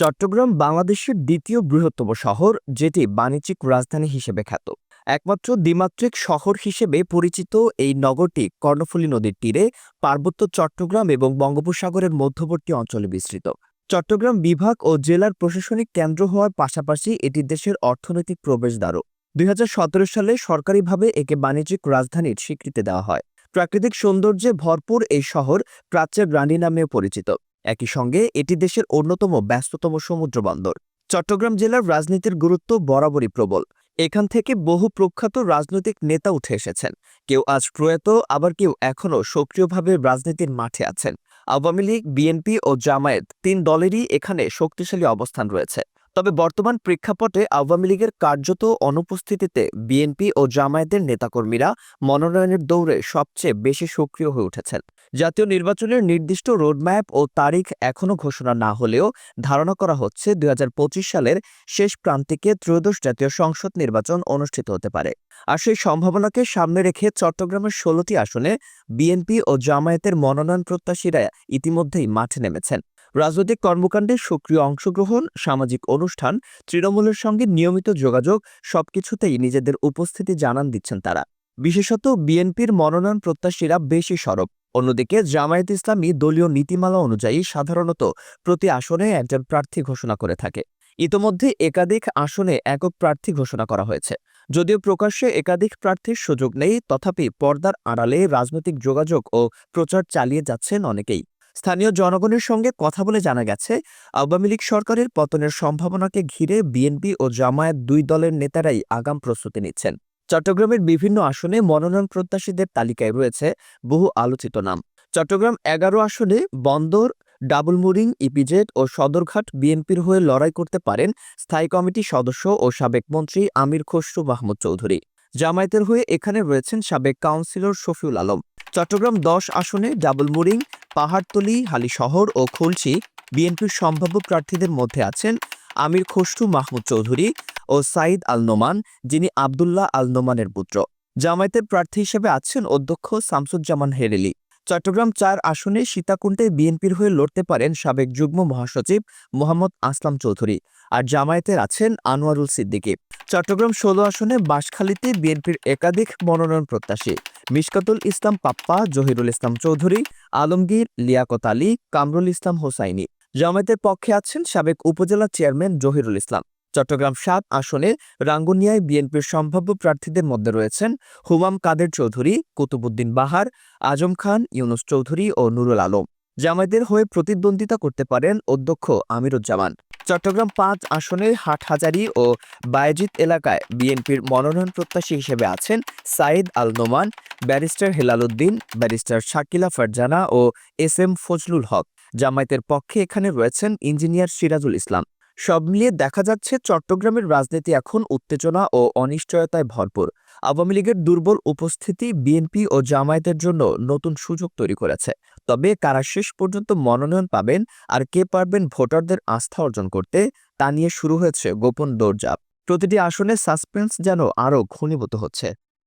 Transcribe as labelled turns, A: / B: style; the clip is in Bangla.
A: চট্টগ্রাম বাংলাদেশের দ্বিতীয় বৃহত্তম শহর, যেটি বাণিজ্যিক রাজধানী হিসেবে খ্যাত। একমাত্র দ্বিমাত্রিক শহর হিসেবে পরিচিত এই নগরটি কর্ণফুলী নদীর তীরে পার্বত্য চট্টগ্রাম এবং বঙ্গোপসাগরের মধ্যবর্তী অঞ্চলে বিস্তৃত। চট্টগ্রাম বিভাগ ও জেলার প্রশাসনিক কেন্দ্র হওয়ার পাশাপাশি এটি দেশের অর্থনৈতিক প্রবেশদ্বারও। দুই হাজার সতেরো সালে সরকারিভাবে একে বাণিজ্যিক রাজধানীর স্বীকৃতি দেওয়া হয়। প্রাকৃতিক সৌন্দর্যে ভরপুর এই শহর প্রাচ্যের রানী নামেও পরিচিত। একই সঙ্গে এটি দেশের অন্যতম ব্যস্ততম সমুদ্র বন্দর চট্টগ্রাম জেলার রাজনীতির গুরুত্ব বরাবরই প্রবল। এখান থেকে বহু প্রখ্যাত রাজনৈতিক নেতা উঠে এসেছেন। কেউ আজ প্রয়াত, আবার কেউ এখনও সক্রিয়ভাবে রাজনীতির মাঠে আছেন। আওয়ামী লীগ, বিএনপি ও জামায়াত তিন দলেরই এখানে শক্তিশালী অবস্থান রয়েছে। তবে বর্তমান প্রেক্ষাপটে আওয়ামী লীগের কার্যত অনুপস্থিতিতে বিএনপি ও জামায়াতের নেতাকর্মীরা মনোনয়নের দৌড়ে সবচেয়ে বেশি সক্রিয় হয়ে উঠেছেন। জাতীয় নির্বাচনের নির্দিষ্ট রোডম্যাপ ও তারিখ এখনও ঘোষণা না হলেও ধারণা করা হচ্ছে দু হাজার পঁচিশ সালের শেষ প্রান্তিকে ত্রয়োদশ জাতীয় সংসদ নির্বাচন অনুষ্ঠিত হতে পারে। আর সেই সম্ভাবনাকে সামনে রেখে চট্টগ্রামের ষোলোটি আসনে বিএনপি ও জামায়াতের মনোনয়ন প্রত্যাশীরা ইতিমধ্যেই মাঠে নেমেছেন। রাজনৈতিক কর্মকাণ্ডে সক্রিয় অংশগ্রহণ, সামাজিক অনুষ্ঠান, তৃণমূলের সঙ্গে নিয়মিত যোগাযোগ, সবকিছুতেই নিজেদের উপস্থিতি জানান দিচ্ছেন তারা। বিশেষত বিএনপির মনোনয়ন প্রত্যাশীরা বেশি সরব। অন্যদিকে জামায়াত ইসলামী দলীয় নীতিমালা অনুযায়ী সাধারণত প্রতি আসনে একজন প্রার্থী ঘোষণা করে থাকে। ইতোমধ্যে একাধিক আসনে একক প্রার্থী ঘোষণা করা হয়েছে। যদিও প্রকাশ্যে একাধিক প্রার্থীর সুযোগ নেই, তথাপি পর্দার আড়ালে রাজনৈতিক যোগাযোগ ও প্রচার চালিয়ে যাচ্ছেন অনেকেই। স্থানীয় জনগণের সঙ্গে কথা বলে জানা গেছে, আওয়ামী লীগ সরকারের পতনের সম্ভাবনাকে ঘিরে বিএনপি ও জামায়াত দুই দলের নেতারাই আগাম প্রস্তুতি নিচ্ছেন। চট্টগ্রামের বিভিন্ন আসনে মনোনয়ন প্রত্যাশীদের তালিকায় রয়েছে বহু আলোচিত নাম। চট্টগ্রাম এগারো আসনে বন্দর ডাবলমুরিং ইপিজেড ও সদরঘাট বিএনপির হয়ে লড়াই করতে পারেন স্থায়ী কমিটি সদস্য ও সাবেক মন্ত্রী আমির খসরু মাহমুদ চৌধুরী। জামায়াতের হয়ে এখানে রয়েছেন সাবেক কাউন্সিলর শফিউল আলম। চট্টগ্রাম দশ আসনে ডাবলমুরিং পাহাড়তলি, হালিশহর ও খুলশি বিএনপির সম্ভাব্য প্রার্থীদের মধ্যে আছেন আমির খসরু মাহমুদ চৌধুরী ও সাইদ আল নোমান যিনি আবদুল্লাহ আল নোমানের পুত্র। জামায়াতের প্রার্থী হিসেবে আছেন অধ্যক্ষ শামসুজ্জামান হেরেলি। চট্টগ্রাম চার আসনে সীতাকুণ্ডে বিএনপির হয়ে লড়তে পারেন সাবেক যুগ্ম মহাসচিব মোহাম্মদ আসলাম চৌধুরী আর জামায়াতের আছেন আনোয়ারুল সিদ্দিকী। চট্টগ্রাম ষোলো আসনে বাঁশখালীতে বিএনপির একাধিক মনোনয়ন প্রত্যাশী। মিশকাতুল ইসলাম পাপ্পা, জহিরুল ইসলাম চৌধুরী, আলমগীর লিয়াকত আলী, কামরুল ইসলাম হোসাইনি। জামায়াতের পক্ষে আছেন সাবেক উপজেলা চেয়ারম্যান জহিরুল ইসলাম। চট্টগ্রাম সাত আসনে রাঙ্গুনিয়ায় বিএনপির সম্ভাব্য প্রার্থীদের মধ্যে রয়েছেন হুমাম কাদের চৌধুরী কুতুবুদ্দিন বাহার, আজম খান, ইউনুস চৌধুরী ও নুরুল আলম। জামায়াতের হয়ে প্রতিদ্বন্দ্বিতা করতে পারেন অধ্যক্ষ আমিরুজ্জামান। চট্টগ্রাম পাঁচ আসনে হাটহাজারী ও বায়েজিত এলাকায় বিএনপির মনোনয়ন প্রত্যাশী হিসেবে আছেন সাইদ আল নোমান, ব্যারিস্টার হেলালুদ্দিন ব্যারিস্টার শাকিলা ফারজানা ও এস এম ফজলুল হক। জামায়াতের পক্ষে এখানে রয়েছেন ইঞ্জিনিয়ার সিরাজুল ইসলাম। সব মিলিয়ে দেখা যাচ্ছে চট্টগ্রামের রাজনীতি এখন উত্তেজনা ও অনিশ্চয়তায় ভরপুর। আওয়ামী লীগের দুর্বল উপস্থিতি বিএনপি ও জামায়াতের জন্য নতুন সুযোগ তৈরি করেছে। তবে কারা শেষ পর্যন্ত মনোনয়ন পাবেন আর কে পারবেন ভোটারদের আস্থা অর্জন করতে, তা নিয়ে শুরু হয়েছে গোপন দৌড়জাপ প্রতিটি আসনে সাসপেন্স যেন আরও ঘনীভূত হচ্ছে।